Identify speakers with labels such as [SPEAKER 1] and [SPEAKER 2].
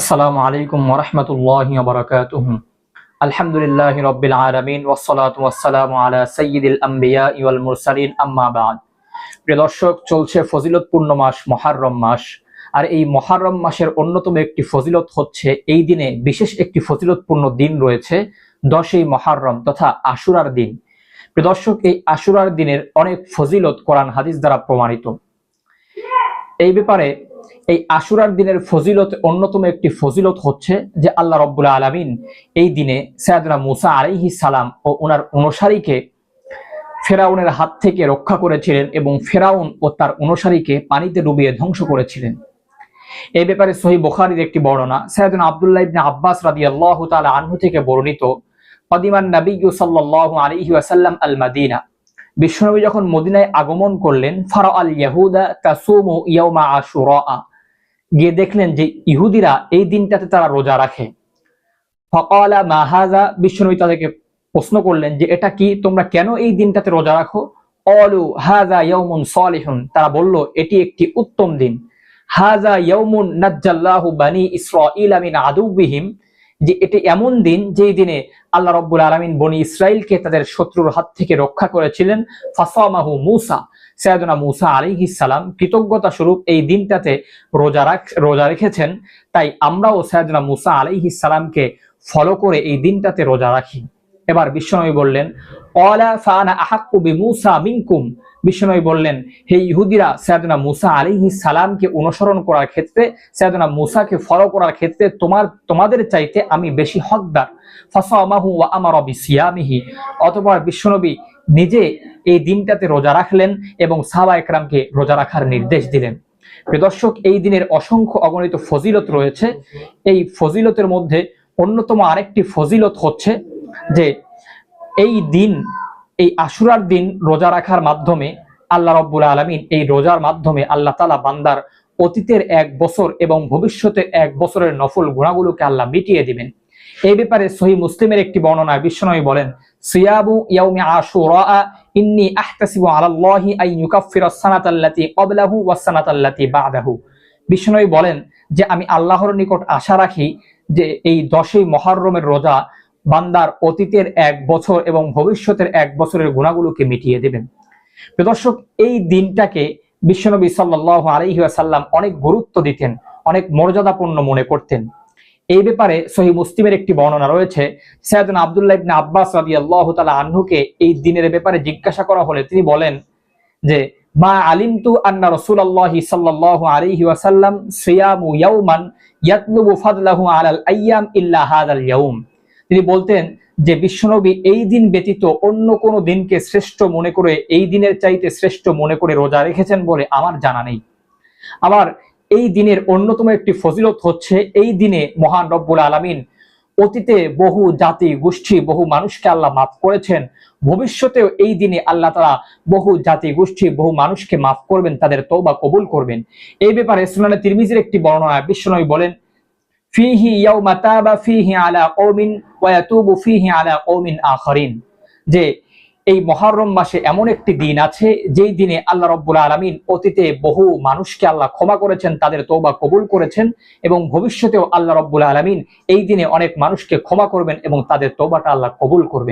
[SPEAKER 1] আসসালামু আলাইকুম ওরহমতুল্লাহি ওবরাকাতুহ আলহামদুলিল্লাহ রব্বিল আলামিন ওয়াসসালামু আলা সাইয়্যিদিল আম্বিয়া ওয়াল মুরসালিন, আম্মা বাদ। প্রিয় দর্শক, চলছে ফজিলতপূর্ণ মাস মহাররম মাস। আর এই মহাররম মাসের অন্যতম একটি ফজিলত হচ্ছে এই দিনে বিশেষ একটি ফজিলতপূর্ণ দিন রয়েছে, দশই মহাররম তথা আশুরার দিন। প্রিয় দর্শক, এই আশুরার দিনের অনেক ফজিলত কোরআন হাদিস দ্বারা প্রমাণিত। এই ব্যাপারে এই আশুরার দিনের ফজিলত অন্যতম একটি ফজিলত হচ্ছে যে আল্লাহ রব্বুল আলমিন এই দিনে সৈয়দনা মুসা আলাইহি সালাম ও ওনার অনুসারীকে ফেরাউনের হাত থেকে রক্ষা করেছিলেন এবং ফেরাউন ও তার অনুসারীকে পানিতে ডুবিয়ে ধ্বংস করেছিলেন। এই ব্যাপারে সহি বুখারীর একটি বর্ণনা, সৈয়দনা আব্দুল্লাহ ইবনে আব্বাস রাদিয়াল্লাহু তাআলা আনহু থেকে বর্ণিত, কদিমান নবী সাল্লাল্লাহু আলাইহি ওয়াসাল্লাম আল মাদিনা বিশ্বনবী যখন মদিনায় আগমন করলেন ফারা আল ইয়াহুদা তাসুমু ইয়াউমা আশুরা গিয়ে দেখলেন যে ইহুদিরা এই দিনটাতে তারা রোজা রাখে। ফকালা মাহাজা বিশ্বনবী তাদেরকে প্রশ্ন করলেন যে, এটা কি? তোমরা কেন এই দিনটাতে রোজা রাখো? অলু হাজা ইয়াউমুন সালিহুন। তারা বলল, এটি একটি উত্তম দিন। হাজা ইয়াউমুন নাজ্জাল্লাহু বানি ইসরাঈল মিন আদুবিহিম যে এটি এমন দিন যেই দিনে আল্লাহ রব্বুল আলমিন বনি ইসরায়েলকে তাদের শত্রুর হাত থেকে রক্ষা করেছিলেন। ফাসামাহু মুসা, সৈয়দনা মুসা আলাইহি সালাম কৃতজ্ঞতা স্বরূপ এই দিনটাতে রোজা রাখ, রোজা রেখেছেন। তাই আমরাও সৈয়দনা মুসা আলাইহি সালামকে ফলো করে এই দিনটাতে রোজা রাখি। এবার বিশ্বনবী বললেন, অলা ফানা আহাক্কু বিমুসা মিনকুম। বিশ্বনবী বললেন, হে ইহুদিরা, সৈয়দনা মুসা আলিহি সালামকে অনুসরণ করার ক্ষেত্রে, সৈয়দনা মুসাকে ফলো করার ক্ষেত্রে তোমার, তোমাদের চাইতে আমি বেশি হকদার। ফাসামাহু ওয়া আমারা বিসিয়ামিহি। অতঃপর বিশ্বনবী নিজে এই দিনটাতে রোজা রাখলেন এবং সাহাবা একরামকে রোজা রাখার নির্দেশ দিলেন। দর্শক, এই দিনের অসংখ্য অগণিত ফজিলত রয়েছে। এই ফজিলতের মধ্যে অন্যতম আরেকটি ফজিলত হচ্ছে যে, এই দিন এই আশুরার দিন রোজা রাখার মাধ্যমে আল্লাহ রব্বুল আলমিন এই রোজার মাধ্যমে আল্লাহ তালা বান্দার অতীতের এক বছর এবং ভবিষ্যতের এক বছরের নফল গুণাগুলোকে আল্লাহ মিটিয়ে দিবেন। এই ব্যাপারে সহি মুসলিমের একটি বর্ণনায় বিশ্বনবী বলেন, সিয়াবু বলেন যে, আমি আল্লাহর নিকট আশা রাখি যে, এই দশই মহাররমের রোজা বান্দার অতীতের এক বছর এবং ভবিষ্যতের এক বছরের গুণাগুলোকে মিটিয়ে দেবেন। দর্শক, এই দিনটাকে বিশ্বনবী সাল্লাহ আলহি আসাল্লাম অনেক গুরুত্ব দিতেন, অনেক মর্যাদাপূর্ণ মনে করতেন। এই ব্যাপারে সহি মুসলিমের একটি বর্ণনা রয়েছে, সৈয়দন আবদুল্লাহ ইবনে আব্বাস রাদি আল্লাহ তালা আহ্নুকে এই দিনের ব্যাপারে জিজ্ঞাসা করা হলে তিনি বলেন যে, মা আলিমতু আন্না রসুল রসুল্লাহ সাল্লাহ আলহি ওয়াসাল্লাম সিয়ামু ইয়াউমান ইয়াতলুবু ফাদলাহু আলাল আইয়াম ইল্লা হাদাল ইয়াউম। তিনি বলতেন যে বিশ্বনবী এই দিন ব্যতীত অন্য কোনো দিনকে শ্রেষ্ঠ মনে করে, এই দিনের চাইতে শ্রেষ্ঠ মনে করে রোজা রেখেছেন বলে আমার জানা নেই। আবার এই দিনের অন্যতম একটি ফজিলত হচ্ছে এই দিনে মহান রব্বুল আলমিন অতীতে বহু জাতি, গোষ্ঠী, বহু মানুষকে আল্লাহ মাফ করেছেন। ভবিষ্যতেও এই দিনে আল্লাহ তারা বহু জাতি, গোষ্ঠী, বহু মানুষকে মাফ করবেন, তাদের তৌবা কবুল করবেন। এই ব্যাপারে সুনানে তিরমিজের একটি বর্ণনা বিশ্বনবী বলেন ফিহি ইয়াউমা তাবা ফিহি আলা কৌমিন ওয়াতুবু ফিহি আলা কৌমিন আখরিন। যে এই মহরম মাসে এমন একটি দিন আছে, যেই দিনে আল্লাহ রব্বুল আলমিন অতীতে বহু মানুষকে আল্লাহ ক্ষমা করেছেন, তাদের তৌবা কবুল করেছেন এবং ভবিষ্যতেও আল্লাহ রব্বুল আলমিন এই দিনে অনেক মানুষকে ক্ষমা করবেন এবং তাদের তৌবাটা আল্লাহ কবুল করবেন।